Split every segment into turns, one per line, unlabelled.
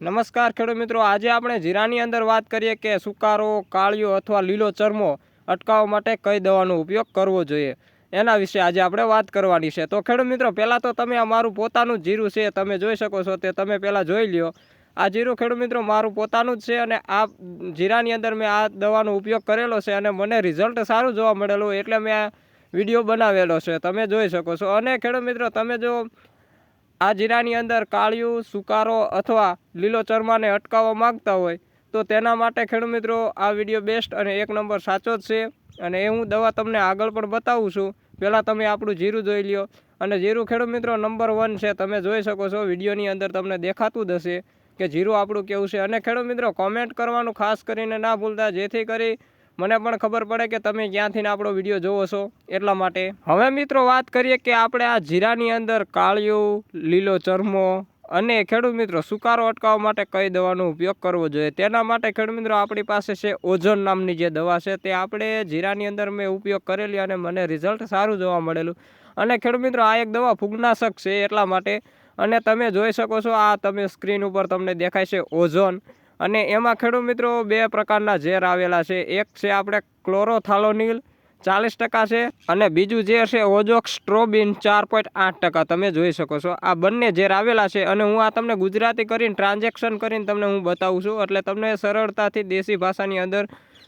નમસ્કાર ખેડૂત મિત્રો, આજે આપણે જીરાની અંદર વાત કરીએ કે સુકારો, કાળિયો અથવા લીલો ચરમો અટકાવવા માટે કઈ દવાનો ઉપયોગ કરવો જોઈએ? એના વિશે આજે આપણે વાત કરવાની છે. તો ખેડૂત મિત્રો, પહેલાં તો તમે અમારું પોતાનું જ જીરું છે તમે જોઈ શકો છો, તે તમે પહેલાં જોઈ લ્યો. આ જીરું ખેડૂત મિત્રો, મારું પોતાનું જ છે અને આ જીરાની અંદર મેં આ દવાનો ઉપયોગ કરેલો છે અને મને રિઝલ્ટ સારું જોવા મળેલું એટલે મેં આ વીડિયો બનાવેલો છે. તમે જોઈ શકો છો. અને ખેડૂત મિત્રો, તમે જો આ જીરાની અંદર કાળિયું, સુકારો અથવા લીલો ચરમાને અટકાવવા માંગતા હોય, તો તેના માટે ખેડૂત મિત્રો, આ વીડિયો બેસ્ટ અને એક નંબર સાચો જ છે. અને એ હું દવા તમને આગળ પણ બતાવું છું. પહેલાં તમે આપણું જીરું જોઈ લ્યો. અને જીરું ખેડૂત મિત્રો, નંબર વન છે. તમે જોઈ શકો છો, વિડીયોની અંદર તમને દેખાતું જ હશે કે જીરું આપણું કેવું છે. અને ખેડૂત મિત્રો કોમેન્ટ કરવાનું ખાસ કરીને ના ભૂલતા. જેથી કરી મને પણ ખબર પડે કે તમે ક્યાંથી આપણો વીડિયો જોવો છો એટલા માટે. હવે મિત્રો વાત કરીએ કે આપણે આ જીરાની અંદર કાળિયું, લીલો ચરમો અને ખેડૂત મિત્રો સુકારો અટકાવવા માટે કઈ દવાનો ઉપયોગ કરવો જોઈએ? તેના માટે ખેડૂત મિત્રો આપણી પાસે છે ઓઝોન નામની જે દવા છે તે આપણે જીરાની અંદર મેં ઉપયોગ કરેલી અને મને રિઝલ્ટ સારું જોવા મળેલું. અને ખેડૂત મિત્રો, આ એક દવા ફૂગનાશક છે એટલા માટે. અને તમે જોઈ શકો છો, આ તમે સ્ક્રીન ઉપર તમને દેખાય છે ઓઝોન. અને એમાં ખેડૂત મિત્રો બે પ્રકારના ઝેર આવેલા છે. એક છે આપણે ક્લોરોથાલોનિલ ચાલીસ ટકા છે અને બીજું જે છે ઓજોક સ્ટ્રોબિન ચાર પોઈન્ટ આઠ ટકા. તમે જોઈ શકો છો. આ બંને ઝેર આવેલા છે અને હું આ તમને ગુજરાતી કરીને ટ્રાન્ઝેક્શન કરીને તમને હું બતાવું છું. એટલે તમને સરળતાથી દેશી ભાષાની અંદર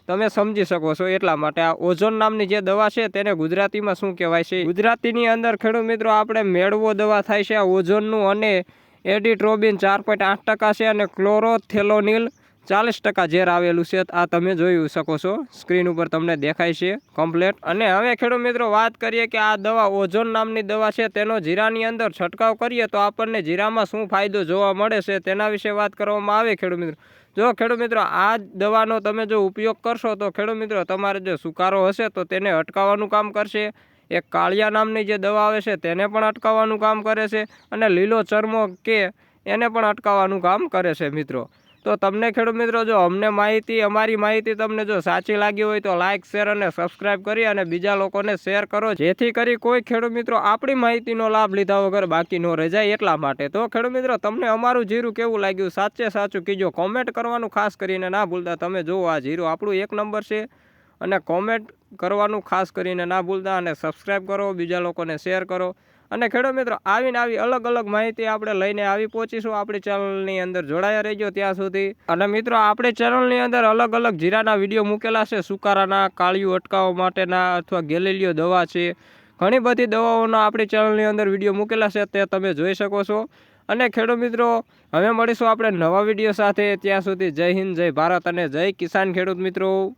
તમે સમજી શકો છો એટલા માટે. આ ઓઝોન નામની જે દવા છે તેને ગુજરાતીમાં શું કહેવાય છે? ગુજરાતીની અંદર ખેડૂત મિત્રો આપણે મેળવો દવા થાય છે આ ઓઝોનનું અને એડિટ્રોબિન ચાર પોઈન્ટ આઠ ટકા છે અને ક્લોરોથેલોનિલ ચાલીસ ટકા ઝેર આવેલું છે. આ તમે જોઈ શકો છો. સ્ક્રીન ઉપર તમને દેખાય છે કમ્પ્લેટ. અને હવે ખેડૂત મિત્રો વાત કરીએ કે આ દવા ઓઝોન નામની દવા છે. તેનો જીરાની અંદર છંટકાવ કરીએ તો આપણને જીરામાં શું ફાયદો જોવા મળે છે તેના વિશે વાત કરવામાં આવે ખેડૂત મિત્રો. જો ખેડૂત મિત્રો આ દવાનો તમે જો ઉપયોગ કરશો તો ખેડૂત મિત્રો તમારે જો સુકારો હશે તો તેને અટકાવવાનું કામ કરશે. એક કાળિયા નામની જે દવા આવે છે તેને પણ અટકાવવાનું કામ કરે છે અને લીલો ચરમો કે એને પણ અટકાવવાનું કામ કરે છે મિત્રો. તો તમને ખેડૂત મિત્રો, જો અમને માહિતી, અમારી માહિતી તમને જો સાચી લાગી હોય તો લાઇક શેર અને સબસ્ક્રાઇબ કરી અને બીજા લોકોને શેર કરો. જેથી કરી કોઈ ખેડૂત મિત્રો આપણી માહિતીનો લાભ લીધા વગર બાકી ન રહી. જાય એટલા માટે. તો ખેડૂત મિત્રો, તમને અમારું જીરું કેવું લાગ્યું? સાચે સાચું કીજો. કોમેન્ટ કરવાનું ખાસ કરીને ના ભૂલતા. તમે જુઓ આ જીરું આપણું એક નંબર છે. અને કોમેન્ટ કરવાનું ખાસ કરીને ના ભૂલતા અને સબસ્ક્રાઇબ કરો, બીજા લોકોને શેર કરો. અને ખેડૂત મિત્રો, આવીને આવી અલગ અલગ માહિતી આપણે લઈને આવી પહોંચીશું આપણી ચેનલની અંદર. જોડાયા રહેજો ત્યાં સુધી. અને મિત્રો, આપણી ચેનલની અંદર અલગ અલગ જીરાના વીડિયો મૂકેલા છે. સુકારાના, કાળિયું અટકાવવા માટેના અથવા ગેલેલિયો દવા છે. ઘણી બધી દવાઓના આપણી ચેનલની અંદર વીડિયો મૂકેલા છે. તે તમે જોઈ શકો છો. અને ખેડૂત મિત્રો, હવે મળીશું આપણે નવા વીડિયો સાથે. ત્યાં સુધી જય હિન્દ, જય ભારત અને જય કિસાન ખેડૂત મિત્રો.